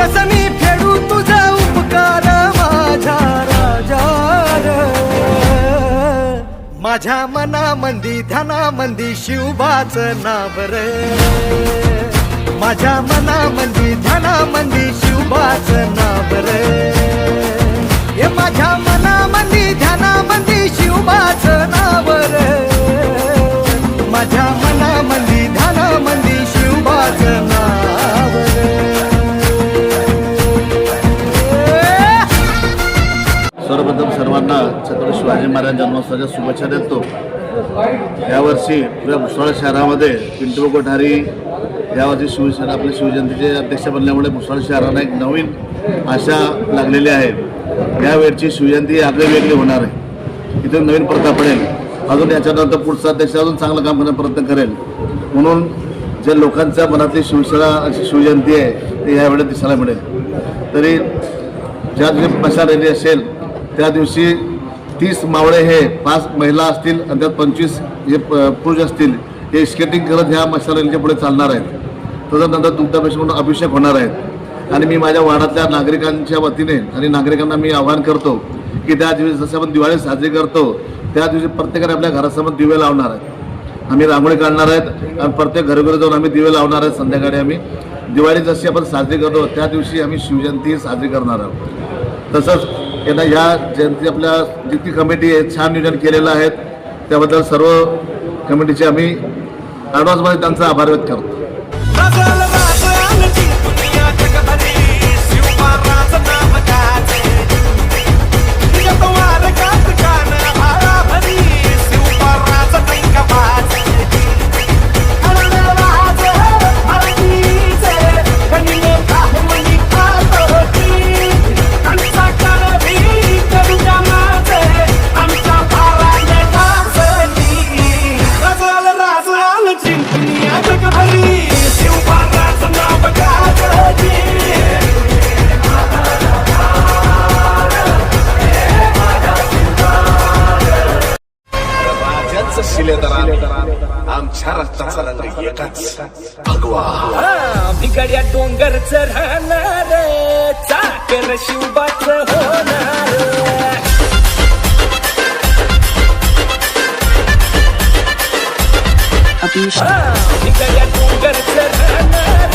कसमी फेडू तुझा उपकार माझ्या राजा र. माझ्या मनामंदी ध्यानामंदी शिवबाच नाव माझ्या मनामंदी ध्यानामंदी शिवबाच नावर हे माझ्या छत्रपती शिवाजी महाराज जन्मोत्सवाच्या शुभेच्छा देतो. यावर्षी पुऱ्या भुसावळ शहरामध्ये पिंटू कोठारी यावर्षी शिवसेना आपल्या शिवजयंतीचे अध्यक्ष बनल्यामुळे भुसावळ शहराला एक नवीन आशा लागलेली आहे. यावेळची शिवजयंती आगळी वेगळी होणार आहे. इथून नवीन प्रथा पडेल. अजून याच्यानंतर पुढचा अध्यक्ष अजून चांगलं काम करण्याचा प्रयत्न करेल. म्हणून जे लोकांच्या मनातली शिवसेना अशी शिवजयंती आहे ते यावेळेस दिसायला मिळेल. तरी ज्या दिवशी मशाल रॅली असेल त्या दिवशी तीस मावळे हे पाच महिला असतील आणि त्यात पंचवीस हे प- पुरुष असतील हे स्केटिंग करत ह्या मशाल पुढे चालणार आहेत. तदनंतर दुग्धाभिषेक म्हणून अभिषेक होणार आहेत. आणि मी माझ्या वाडातल्या नागरिकांच्या वतीने आणि नागरिकांना मी आवाहन करतो की त्या दिवशी जसं आपण दिवाळी साजरी करतो त्या दिवशी प्रत्येकाने आपल्या घरासमोर दिवे लावणार आहेत. आम्ही रांगोळी काढणार आहेत आणि प्रत्येक घरोघरी जाऊन आम्ही दिवे लावणार आहेत. संध्याकाळी आम्ही दिवाळी जशी आपण साजरी करतो त्या दिवशी आम्ही शिवजयंती साजरी करणार आहोत. तसंच यांना या ज्यांची आपल्या जितकी कमिटी आहे छान नियोजन केलेलं आहे त्याबद्दल सर्व कमिटीचे आम्ही ॲडव्हान्समध्ये त्यांचा आभार व्यक्त करतो. राजांचं शिलेदार आमच्या रक्ताचा रंग एकच भगवा. भिगड्या डोंगर चढणार चाकर शिवबाच होणार भिगड्या डोंगर चढणार